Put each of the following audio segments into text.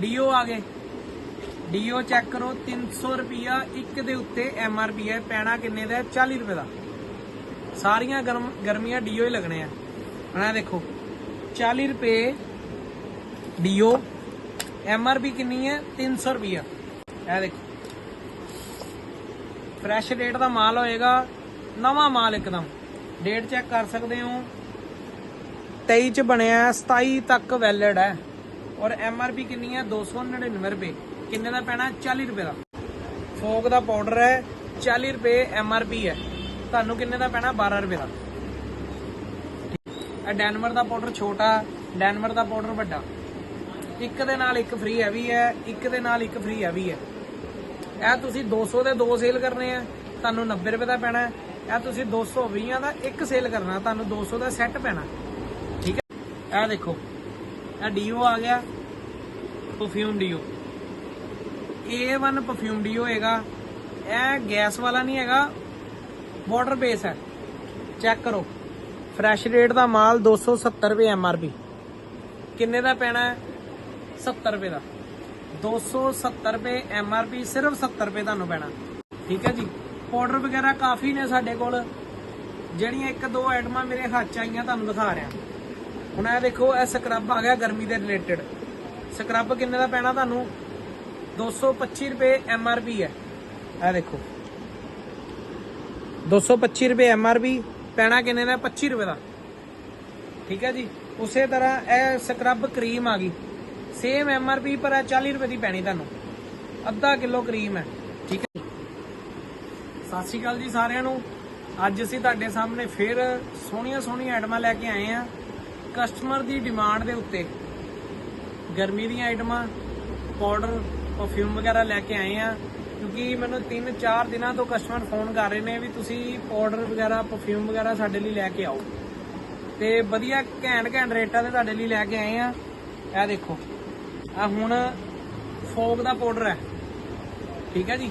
Deo ਆ ਗਏ। Deo check ਕਰੋ 300 ਰੁਪਿਆ ਇੱਕ ਦੇ ਉੱਤੇ ਐਮ ਆਰ ਪੀ ਹੈ ਪੈਣਾ ਕਿੰਨੇ ਦਾ ਹੈ? 40 ਰੁਪਏ ਦਾ। ਸਾਰੀਆਂ ਗਰਮ ਗਰਮੀਆਂ ਡੀਓ ਹੀ ਲੱਗਣੇ ਆ। ਹੁਣ ਦੇਖੋ 40 ਰੁਪਏ ਡੀਓ ਐਮ ਆਰ ਪੀ ਕਿੰਨੀ ਹੈ? 300 ਰੁਪਿਆ ਇਹ ਦੇਖੋ। ਫਰੈਸ਼ ਡੇਟ ਦਾ ਮਾਲ ਹੋਏਗਾ ਨਵਾਂ ਮਾਲ ਇੱਕਦਮ। ਡੇਟ ਚੈੱਕ ਕਰ ਸਕਦੇ ਹੋ। 23 ਚ ਬਣਿਆ ਹੈ, 27 ਤੱਕ ਵੈਲਿਡ ਹੈ। ਔਰ ਐਮ ਆਰ ਪੀ ਕਿੰਨੀ ਹੈ 299 ਰੁਪਏ। ਕਿੰਨੇ ਦਾ ਪੈਣਾ? 40 ਰੁਪਏ ਦਾ। ਫੋਕ ਦਾ ਪਾਊਡਰ ਹੈ 40 ਰੁਪਏ ਐਮ ਆਰ ਪੀ ਹੈ। ਤੁਹਾਨੂੰ ਕਿੰਨੇ ਦਾ ਪੈਣਾ? 12 ਰੁਪਏ ਦਾ। ਇਹ ਡੈਨਵਰ ਦਾ ਪਾਊਡਰ ਛੋਟਾ, ਡੈਨਵਰ ਦਾ ਪਾਊਡਰ ਵੱਡਾ। ਇੱਕ ਦੇ ਨਾਲ ਇੱਕ ਫ੍ਰੀ ਹੈ ਵੀ ਹੈ, ਇੱਕ ਦੇ ਨਾਲ ਇੱਕ ਫ੍ਰੀ ਹੈ ਵੀ ਹੈ। ਇਹ ਤੁਸੀਂ 200 ਦੇ ਦੋ ਸੇਲ ਕਰਨੇ ਆ, ਤੁਹਾਨੂੰ 90 ਰੁਪਏ ਦਾ ਪੈਣਾ ਇਹ ਤੁਸੀਂ 220 ਦਾ ਇੱਕ ਸੇਲ ਕਰਨਾ, ਤੁਹਾਨੂੰ 200 ਦਾ ਸੈੱਟ ਪੈਣਾ। ਠੀਕ ਹੈ? ਇਹ ਦੇਖੋ। ਇਹ ਡੀਓ ਆ ਗਿਆ। Perfume deo. A1 perfume deo ਹੈਗਾ। ਇਹ ਗੈਸ ਵਾਲਾ ਨਹੀਂ ਹੈਗਾ। ਵਾਟਰ ਬੇਸ ਹੈ। ਚੈੱਕ ਕਰੋ। ਫਰੈਸ਼ ਰੇਟ ਦਾ ਮਾਲ 270 ਰੁਪਏ ਐਮਆਰਪੀ ਕਿੰਨੇ ਦਾ ਪੈਣਾ ਹੈ? 70 ਰੁਪਏ ਦਾ। 270 ਰੁਪਏ ਐਮਆਰਪੀ ਸਿਰਫ 70 ਰੁਪਏ ਤੁਹਾਨੂੰ ਪੈਣਾ। ਠੀਕ ਹੈ ਜੀ? ਪਾਊਡਰ ਵਗੈਰਾ ਕਾਫੀ ਨੇ ਸਾਡੇ ਕੋਲ। ਜਿਹੜੀਆਂ ਇੱਕ ਦੋ ਆਈਟਮਾਂ ਮੇਰੇ ਹੱਥ 'ਚ ਆਈਆਂ, ਤੁਹਾਨੂੰ ਦਿਖਾ ਰਿਹਾ। ਹੁਣ ਇਹ ਦੇਖੋ, ਇਹ ਸਕਰਬ ਆ ਗਿਆ ਗਰਮੀ ਦੇ ਰਿਲੇਟਡ ਸਕਰਬ ਕਿੰਨੇ ਦਾ ਪੈਣਾ ਤੁਹਾਨੂੰ? 225 ਰੁਪਏ ਐਮ ਆਰ ਪੀ ਹੈ। ਇਹ ਦੇਖੋ। 225 ਰੁਪਏ ਐਮ ਆਰ ਪੀ ਪੈਣਾ ਕਿੰਨੇ ਦਾ? 25 ਰੁਪਏ ਦਾ। ਠੀਕ ਹੈ ਜੀ? ਉਸੇ ਤਰ੍ਹਾਂ ਇਹ ਸਕਰਬ ਕਰੀਮ ਆ ਗਈ। ਸੇਮ ਐਮ ਆਰ ਪੀ ਪਰ ਇਹ 40 ਰੁਪਏ ਦੀ ਪੈਣੀ ਤੁਹਾਨੂੰ। ਅੱਧਾ ਕਿਲੋ ਕਰੀਮ ਹੈ। ਠੀਕ ਹੈ ਸਤਿ ਸ਼੍ਰੀ ਅਕਾਲ ਜੀ ਸਾਰਿਆਂ ਨੂੰ। ਅੱਜ ਅਸੀਂ ਤੁਹਾਡੇ ਸਾਹਮਣੇ ਫਿਰ ਸੋਹਣੀਆਂ ਸੋਹਣੀਆਂ ਆਈਟਮਾਂ ਲੈ ਕੇ ਆਏ ਆ ਕਸਟਮਰ ਦੀ ਡਿਮਾਂਡ ਦੇ ਉੱਤੇ ਗਰਮੀ ਦੀਆਂ ਆਈਟਮਾਂ ਪਾਊਡਰ ਪਰਫਿਊਮ ਵਗੈਰਾ ਲੈ ਕੇ ਆਏ ਆ। ਕਿਉਂਕਿ ਮੈਨੂੰ 3-4 ਦਿਨਾਂ ਤੋਂ ਕਸਟਮਰ ਫੋਨ ਕਰ ਰਹੇ ਨੇ ਵੀ ਤੁਸੀਂ ਪਾਊਡਰ ਵਗੈਰਾ ਪਰਫਿਊਮ ਵਗੈਰਾ ਸਾਡੇ ਲਈ ਲੈ ਕੇ ਆਓ। ਤੇ ਵਧੀਆ ਘੈਂਟ ਘੈਂਟ ਰੇਟਾਂ ਤੇ ਤੁਹਾਡੇ ਲਈ ਲੈ ਕੇ ਆਏ ਆ। ਇਹ ਦੇਖੋ। ਆ ਹੁਣ ਫੋਕ ਦਾ ਪਾਊਡਰ ਹੈ। ਠੀਕ ਹੈ ਜੀ?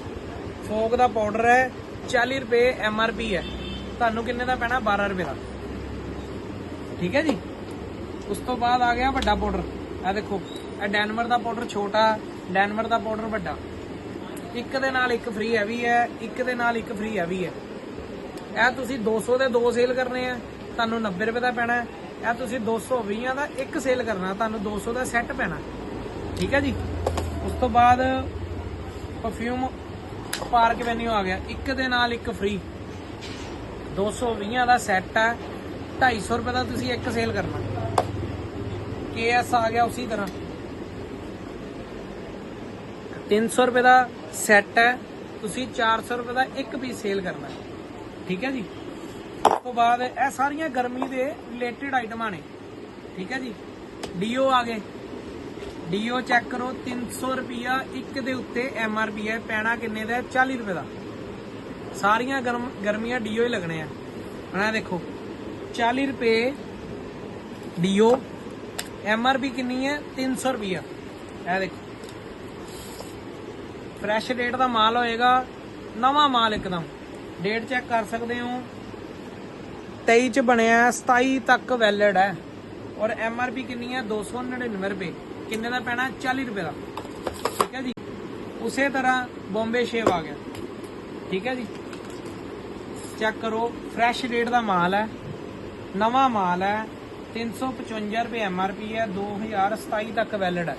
ਫੋਕ ਦਾ ਪਾਊਡਰ ਹੈ 40 ਰੁਪਏ ਐਮ ਆਰ ਪੀ ਹੈ। ਤੁਹਾਨੂੰ ਕਿੰਨੇ ਦਾ ਪੈਣਾ? 12 ਰੁਪਏ ਦਾ। ਠੀਕ ਹੈ ਜੀ? ਉਸ ਤੋਂ ਬਾਅਦ ਆ ਗਿਆ ਵੱਡਾ ਪਾਊਡਰ। ਇਹ ਦੇਖੋ, ਇਹ ਡੈਨਵਰ ਦਾ ਪਾਊਡਰ ਛੋਟਾ, ਡੈਨਵਰ ਦਾ ਪਾਊਡਰ ਵੱਡਾ। ਇੱਕ ਦੇ ਨਾਲ ਇੱਕ ਫ੍ਰੀ ਹੈਵੀ ਹੈ, ਇੱਕ ਦੇ ਨਾਲ ਇੱਕ ਫ੍ਰੀ ਹੈਵੀ ਹੈ। ਇਹ ਤੁਸੀਂ 200 ਦੇ ਦੋ ਸੇਲ ਕਰਨੇ ਆ, ਤੁਹਾਨੂੰ 90 ਰੁਪਏ ਦਾ ਪੈਣਾ ਇਹ ਤੁਸੀਂ 220 ਦਾ ਇੱਕ ਸੇਲ ਕਰਨਾ, ਤੁਹਾਨੂੰ 200 ਦਾ ਸੈੱਟ ਪੈਣਾ। ਠੀਕ ਹੈ ਜੀ? ਉਸ ਤੋਂ ਬਾਅਦ ਪਰਫਿਊਮ ਪਾਰਕ ਵੈਨਿਊ ਆ ਗਿਆ। ਇੱਕ ਦੇ ਨਾਲ ਇੱਕ ਫ੍ਰੀ 220 ਦਾ ਸੈੱਟ ਹੈ 250 ਰੁਪਏ ਦਾ ਤੁਸੀਂ ਇੱਕ ਸੇਲ ਕਰਨਾ। KS ਆ ਗਿਆ ਉਸੇ ਤਰ੍ਹਾਂ। 300 ਰੁਪਏ ਦਾ ਸੈੱਟ ਹੈ, ਤੁਸੀਂ 400 ਰੁਪਏ ਦਾ ਇੱਕ ਪੀਸ ਸੇਲ ਕਰਨਾ ਠੀਕ ਹੈ ਜੀ? ਉਸ ਤੋਂ ਬਾਅਦ ਇਹ ਸਾਰੀਆਂ ਗਰਮੀ ਦੇ ਰਿਲੇਟਡ ਆਈਟਮਾਂ ਨੇ। ਠੀਕ ਹੈ ਜੀ? ਡੀਓ ਆ ਗਏ। ਡੀਓ ਚੈੱਕ ਕਰੋ 300 ਰੁਪਿਆ ਇੱਕ ਦੇ ਉੱਤੇ ਐਮ ਆਰ ਪੀ ਹੈ, ਪੈਣਾ ਕਿੰਨੇ ਦਾ ਹੈ? 40 ਰੁਪਏ ਦਾ। ਸਾਰੀਆਂ ਗਰਮ, ਗਰਮੀਆਂ ਡੀਓ ਹੀ ਲੱਗਣੇ ਆ। ਹੁਣ ਦੇਖੋ 40 ਰੁਪਏ ਡੀਓ ਐਮ ਆਰ ਪੀ ਕਿੰਨੀ ਹੈ? 300 ਰੁਪਿਆ ਇਹ ਦੇਖੋ। ਫਰੈਸ਼ ਡੇਟ ਦਾ ਮਾਲ ਹੋਏਗਾ। ਨਵਾਂ ਮਾਲ ਇੱਕਦਮ। ਡੇਟ ਚੈੱਕ ਕਰ ਸਕਦੇ ਹੋ। 23 ਚ ਬਣਿਆ ਹੈ, 27 ਤੱਕ ਵੈਲਿਡ ਹੈ। ਔਰ ਐਮ ਆਰ ਪੀ ਕਿੰਨੀ ਹੈ? 299 ਰੁਪਏ। ਕਿੰਨੇ ਦਾ ਪੈਣਾ? 40 ਰੁਪਏ ਦਾ। ਠੀਕ ਹੈ ਜੀ? ਉਸੇ ਤਰ੍ਹਾਂ ਬੰਬੇ ਸ਼ੇਵ ਆ ਗਿਆ। ਠੀਕ ਹੈ ਜੀ? ਚੈੱਕ ਕਰੋ। ਫਰੈਸ਼ ਰੇਟ ਦਾ ਮਾਲ ਹੈ। ਨਵਾਂ ਮਾਲ ਹੈ। 355 ਰੁਪਏ ਐਮ ਆਰ ਪੀ ਹੈ 2027 ਤੱਕ ਵੈਲਿਡ ਹੈ।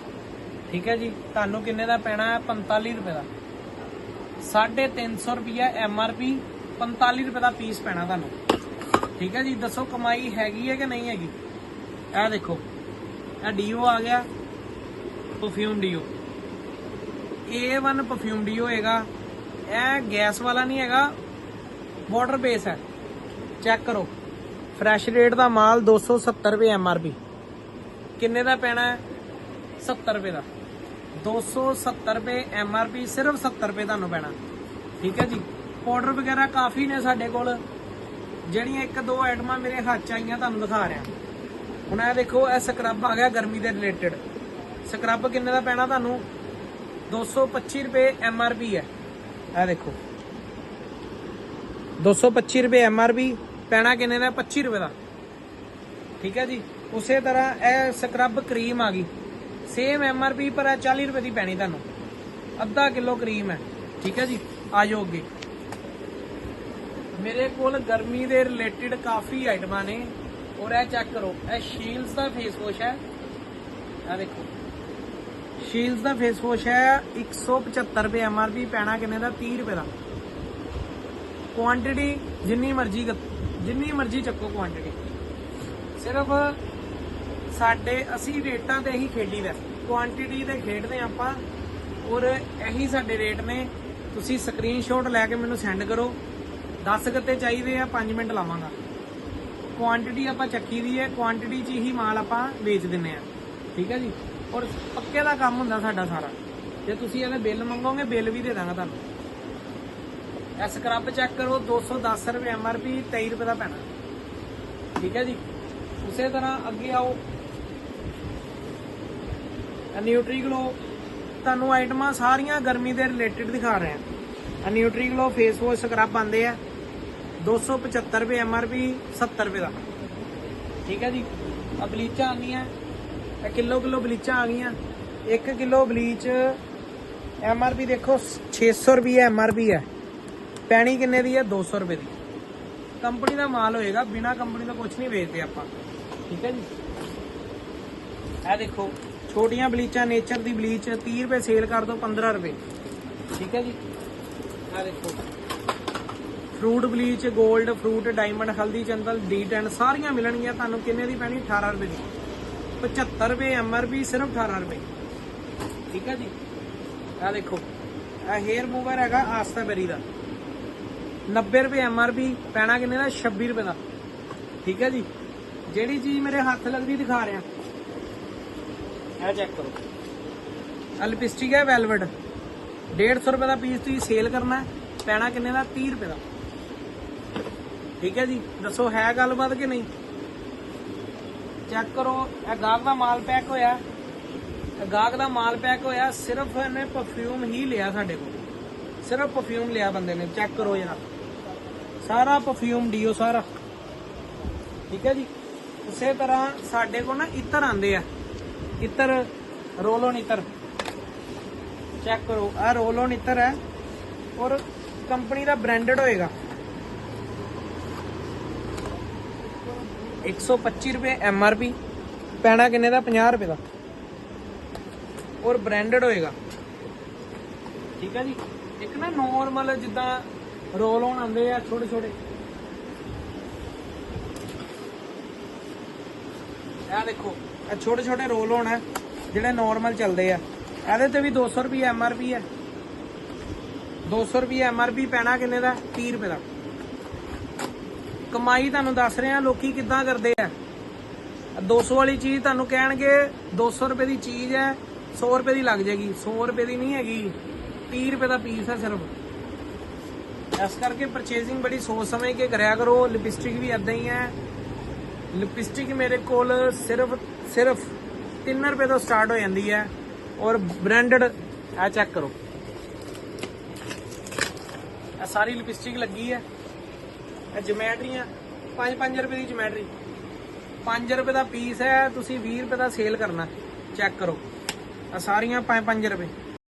ਠੀਕ ਹੈ ਜੀ, ਤੁਹਾਨੂੰ ਕਿੰਨੇ ਦਾ ਪੈਣਾ ਹੈ? 45 ਰੁਪਏ ਦਾ। 350 ਰੁਪਏ ਐਮ ਆਰ ਪੀ 45 ਰੁਪਏ ਦਾ ਪੀਸ ਪੈਣਾ ਤੁਹਾਨੂੰ। ਠੀਕ ਹੈ ਜੀ, ਦੱਸੋ ਕਮਾਈ ਹੈਗੀ ਹੈ ਕਿ ਨਹੀਂ ਹੈਗੀ? ਇਹ ਦੇਖੋ ਇਹ ਡੀਓ ਆ ਗਿਆ perfume deo A1 perfume deo ਹੈਗਾ। ਇਹ ਗੈਸ ਵਾਲਾ ਨਹੀਂ ਹੈਗਾ ਵਾਟਰ ਬੇਸ ਹੈ। ਚੈੱਕ ਕਰੋ। ਫਰੈਸ਼ ਰੇਟ ਦਾ ਮਾਲ 270 ਰੁਪਏ ਐਮ ਆਰ ਪੀ ਕਿੰਨੇ ਦਾ ਪੈਣਾ ਹੈ? 70 ਰੁਪਏ ਦਾ। 270 ਰੁਪਏ ਐਮ ਆਰ ਪੀ ਸਿਰਫ 70 ਰੁਪਏ ਤੁਹਾਨੂੰ ਪੈਣਾ। ਠੀਕ ਹੈ ਜੀ? ਪਾਊਡਰ ਵਗੈਰਾ ਕਾਫੀ ਨੇ ਸਾਡੇ ਕੋਲ। ਜਿਹੜੀਆਂ ਇੱਕ ਦੋ ਆਈਟਮਾਂ ਮੇਰੇ ਹੱਥ 'ਚ ਆਈਆਂ, ਤੁਹਾਨੂੰ ਦਿਖਾ ਰਿਹਾ। ਹੁਣ ਇਹ ਦੇਖੋ, ਇਹ ਸਕਰਬ ਆ ਗਿਆ ਗਰਮੀ ਦੇ ਰਿਲੇਟਡ ਸਕਰਬ ਕਿੰਨੇ ਦਾ ਪੈਣਾ ਤੁਹਾਨੂੰ? 225 ਰੁਪਏ ਐਮ ਆਰ ਪੀ ਹੈ। ਇਹ ਦੇਖੋ। 225 ਰੁਪਏ ਐਮ ਆਰ ਪੀ ਪੈਣਾ ਕਿੰਨੇ ਦਾ? 25 ਰੁਪਏ ਦਾ। ਠੀਕ ਹੈ ਜੀ? ਉਸੇ ਤਰ੍ਹਾਂ ਇਹ ਸਕਰਬ ਕਰੀਮ ਆ ਗਈ। ਸੇਮ ਐਮ ਐਮਆਰਪੀ ਪਰ ਇਹ 40 ਰੁਪਏ ਦੀ ਪੈਣੀ ਤੁਹਾਨੂੰ। ਅੱਧਾ ਕਿਲੋ ਕਰੀਮ ਹੈ। ਠੀਕ ਹੈ ਜੀ? ਆ ਜਾਓ ਅੱਗੇ। ਮੇਰੇ ਕੋਲ ਗਰਮੀ ਦੇ ਰਿਲੇਟਡ ਕਾਫੀ ਆਈਟਮਾਂ ਨੇ। ਔਰ ਇਹ ਚੈੱਕ ਕਰੋ। ਇਹ ਸ਼ੀਲਸ ਦਾ ਫੇਸ ਵਾਸ਼ ਹੈ। ਆ ਦੇਖੋ। ਸ਼ੀਲਸ ਦਾ ਫੇਸ ਵਾਸ਼ ਹੈ। 175 ਰੁਪਏ ਐਮਆਰਪੀ ਪੈਣਾ ਕਿੰਨੇ ਦਾ? 30 ਰੁਪਏ ਦਾ। ਕੁਆਂਟੀਟੀ ਜਿੰਨੀ ਮਰਜ਼ੀ ਜਿੰਨੀ ਮਰਜ਼ੀ ਚੱਕੋ ਕੁਆਂਟੀਟੀ ਸਿਰਫ ਸਾਡੇ, ਅਸੀਂ ਰੇਟਾਂ ਤੇ ਹੀ ਖੇਡੀਦਾ ਕੁਆਂਟੀਟੀ ਤੇ ਖੇਡਦੇ ਹਾਂ ਆਪਾਂ, ਔਰ ਇਹੀ ਸਾਡੇ ਰੇਟ ਨੇ। ਤੁਸੀਂ ਸਕਰੀਨਸ਼ਾਟ ਲੈ ਕੇ ਮੈਨੂੰ ਸੈਂਡ ਕਰੋ। 10 ਗੱਤੇ ਚਾਹੀਦੇ ਆ 5 ਮਿੰਟ ਲਾਵਾਂਗਾ। ਕੁਆਂਟੀਟੀ ਆਪਾਂ ਚੱਕੀ ਦੀ ਹੈ ਕੁਆਂਟੀਟੀ 'ਚ ਹੀ ਮਾਲ ਆਪਾਂ ਵੇਚ ਦਿੰਨੇ ਆ ਠੀਕ ਹੈ ਜੀ? ਔਰ ਪੱਕੇ ਦਾ ਕੰਮ ਹੁੰਦਾ ਸਾਡਾ ਸਾਰਾ। ਜੇ ਤੁਸੀਂ ਇਹਦੇ ਬਿੱਲ ਮੰਗੋਗੇ ਬਿੱਲ ਵੀ ਦੇ ਦਾਂਗਾ ਤੁਹਾਨੂੰ। ਇਹ ਸਕਰਬ ਚੈੱਕ ਕਰੋ 210 ਰੁਪਏ ਐਮਆਰਪੀ 23 ਰੁਪਏ ਦਾ ਪੈਣਾ। ਠੀਕ ਹੈ ਜੀ? ਉਸੇ ਤਰ੍ਹਾਂ ਅੱਗੇ ਆਓ। ਨਿਊਟਰੀ ਗਲੋ ਤੁਹਾਨੂੰ ਆਈਟਮਾਂ ਸਾਰੀਆਂ ਗਰਮੀ ਦੇ ਰਿਲੇਟਡ ਦਿਖਾ ਰਹੇ ਆ Nutriglow face wash scrub ਆਂਦੇ ਆ। 275 ਰੁਪਏ ਐਮਆਰਪੀ 70 ਰੁਪਏ ਦਾ। ਠੀਕ ਹੈ ਜੀ? ਆ ਬਲੀਚਾਂ ਆਉਂਦੀਆਂ ਇਹ ਕਿਲੋ ਕਿਲੋ ਬਲੀਚਾਂ ਆ ਗਈਆਂ। 1 ਕਿਲੋ ਬਲੀਚ ਐਮਆਰਪੀ ਦੇਖੋ 600 ਰੁਪਏ ਐਮਆਰਪੀ ਹੈ। ਪੈਣੀ ਕਿੰਨੇ ਦੀ ਹੈ? 200 ਰੁਪਏ ਦੀ। ਕੰਪਨੀ ਦਾ ਮਾਲ ਹੋਏਗਾ, ਬਿਨਾ ਕੰਪਨੀ ਦਾ ਕੁਝ ਨਹੀਂ ਵੇਚਦੇ ਆਪਾਂ। ਠੀਕ ਹੈ ਜੀ? ਇਹ ਦੇਖੋ, ਛੋਟੀਆਂ ਬਲੀਚਾਂ, ਨੇਚਰ ਦੀ ਬਲੀਚ 30 ਰੁਪਏ ਸੇਲ ਕਰ ਦੋ 15 ਰੁਪਏ। ਠੀਕ ਹੈ ਜੀ? ਇਹ ਦੇਖੋ। ਫਰੂਟ ਬਲੀਚ 골ਡ ਫਰੂਟ, ਡਾਇਮੰਡ, ਹਲਦੀ, ਚੰਦਨ D10 ਸਾਰੀਆਂ ਮਿਲਣਗੀਆਂ, ਤੁਹਾਨੂੰ ਕਿੰਨੇ ਦੀ ਪੈਣੀ? 18 ਰੁਪਏ ਦੀ। 75 ਰੁਪਏ ਐਮਆਰਪੀ ਸਿਰਫ 18 ਰੁਪਏ। ਠੀਕ ਹੈ ਜੀ? ਇਹ ਦੇਖੋ। ਇਹ ਹੇਅਰ ਮੂਵਰ ਹੈਗਾ ਆਸਤਾ ਬੈਰੀ ਦਾ। 90 ਰੁਪਏ ਐਮਆਰਪੀ ਪੈਣਾ ਕਿੰਨੇ ਦਾ? 26 ਰੁਪਏ ਦਾ। ਠੀਕ ਹੈ ਜੀ? ਜਿਹੜੀ ਚੀਜ਼ ਮੇਰੇ ਹੱਥ ਲੱਗਦੀ ਦਿਖਾ ਰਿਹਾ। ਇਹ ਚੈੱਕ ਕਰੋ। ਆ ਲਿਪਸਟਿਕ ਹੈ ਵੈਲਵਟ 150 ਰੁਪਏ ਦਾ ਪੀਸ ਤੁਸੀਂ ਸੇਲ ਕਰਨਾ ਪੈਣਾ ਕਿੰਨੇ ਦਾ? 30 ਰੁਪਏ ਦਾ। ਠੀਕ ਹੈ ਜੀ? ਦੱਸੋ, ਹੈ ਗੱਲਬਾਤ ਕਿ ਨਹੀਂ? ਚੈੱਕ ਕਰੋ। ਇਹ ਗਾਹਕ ਦਾ ਮਾਲ ਪੈਕ ਹੋਇਆ। ਇਹ ਗਾਹਕ ਦਾ ਮਾਲ ਪੈਕ ਹੋਇਆ। ਸਿਰਫ ਇਹਨੇ ਪਰਫਿਊਮ ਹੀ ਲਿਆ ਸਾਡੇ ਕੋਲ। ਸਿਰਫ ਪਰਫਿਊਮ ਲਿਆ ਬੰਦੇ ਨੇ। ਚੈੱਕ ਕਰੋ ਜਰਾ। ਸਾਰਾ ਪਰਫਿਊਮ ਡੀਓ ਸਾਰਾ। ਠੀਕ ਹੈ ਜੀ? ਉਸੇ ਤਰ੍ਹਾਂ ਸਾਡੇ ਕੋਲ ਨਾ ਇਤਰ ਆਂਦੇ ਆ। ਇਤਰ ਰੋਲ ਔਨ ਇਤਰ। ਚੈੱਕ ਕਰੋ ਆ ਰੋਲ ਔਨ ਇਤਰ ਹੈ। ਔਰ ਕੰਪਨੀ ਦਾ ਬ੍ਰਾਂਡਡ ਹੋਏਗਾ। 125 ਰੁਪਏ ਐਮ ਆਰ ਪੀ ਪੈਣਾ ਕਿੰਨੇ ਦਾ? 50 ਰੁਪਏ ਦਾ। ਔਰ ਬ੍ਰਾਂਡਡ ਹੋਏਗਾ। ਠੀਕ ਹੈ ਜੀ? ਇੱਕ ਨਾ ਨੋਰਮਲ ਜਿੱਦਾਂ ਰੋਲ ਹੋਣ ਆਉਂਦੇ ਆ ਛੋਟੇ ਛੋਟੇ। ਇਹ ਦੇਖੋ, ਇਹ ਛੋਟੇ ਛੋਟੇ ਰੋਲ ਹੋਣ ਹੈ ਜਿਹੜੇ ਨਾਰਮਲ ਚੱਲਦੇ ਆ। ਇਹਦੇ ਤੇ ਵੀ 200 ਰੁਪਏ ਪੀ ਹੈ 200 ਰੁਪਏ ਪੀ ਪੈਣਾ ਕਿੰਨੇ ਦਾ? 30 ਰੁਪਏ ਦਾ। ਕਮਾਈ ਤੁਹਾਨੂੰ ਦੱਸ ਰਹੇ ਆ, ਲੋਕੀ ਕਿੱਦਾਂ ਕਰਦੇ ਆ। 200 ਵਾਲੀ ਚੀਜ਼ ਤੁਹਾਨੂੰ ਕਹਿਣਗੇ 200 ਰੁਪਏ ਦੀ ਚੀਜ਼ ਹੈ 100 ਰੁਪਏ ਦੀ ਲੱਗ ਜਾਏਗੀ। 100 ਰੁਪਏ ਦੀ ਨਹੀਂ ਹੈਗੀ। 30 ਰੁਪਏ ਦਾ ਪੀਸ ਹੈ ਸਿਰਫ। ਇਸ ਕਰਕੇ ਪਰਚੇਜ਼ਿੰਗ ਬੜੀ ਸੋਚ ਸਮਝ ਕੇ ਕਰਿਆ ਕਰੋ। ਲਿਪਸਟਿਕ ਵੀ ਇਦਾਂ ਹੀ ਹੈ। ਲਿਪਸਟਿਕ ਮੇਰੇ ਕੋਲ ਸਿਰਫ ਸਿਰਫ 3 ਰੁਪਏ ਤੋਂ ਸਟਾਰਟ ਹੋ ਜਾਂਦੀ ਹੈ। ਔਰ ਬ੍ਰਾਂਡਡ ਆ ਚੈੱਕ ਕਰੋ। ਇਹ ਸਾਰੀ ਲਿਪਸਟਿਕ ਲੱਗੀ ਹੈ। ਇਹ ਜਮੈਟਰੀਆਂ 5-5 ਰੁਪਏ ਦੀ ਜਮੈਟਰੀ 5 ਰੁਪਏ ਦਾ ਪੀਸ ਹੈ। ਤੁਸੀਂ 20 ਰੁਪਏ ਦਾ ਸੇਲ ਕਰਨਾ। ਚੈੱਕ ਕਰੋ। ਆ ਸਾਰੀਆਂ 5-5 ਰੁਪਏ।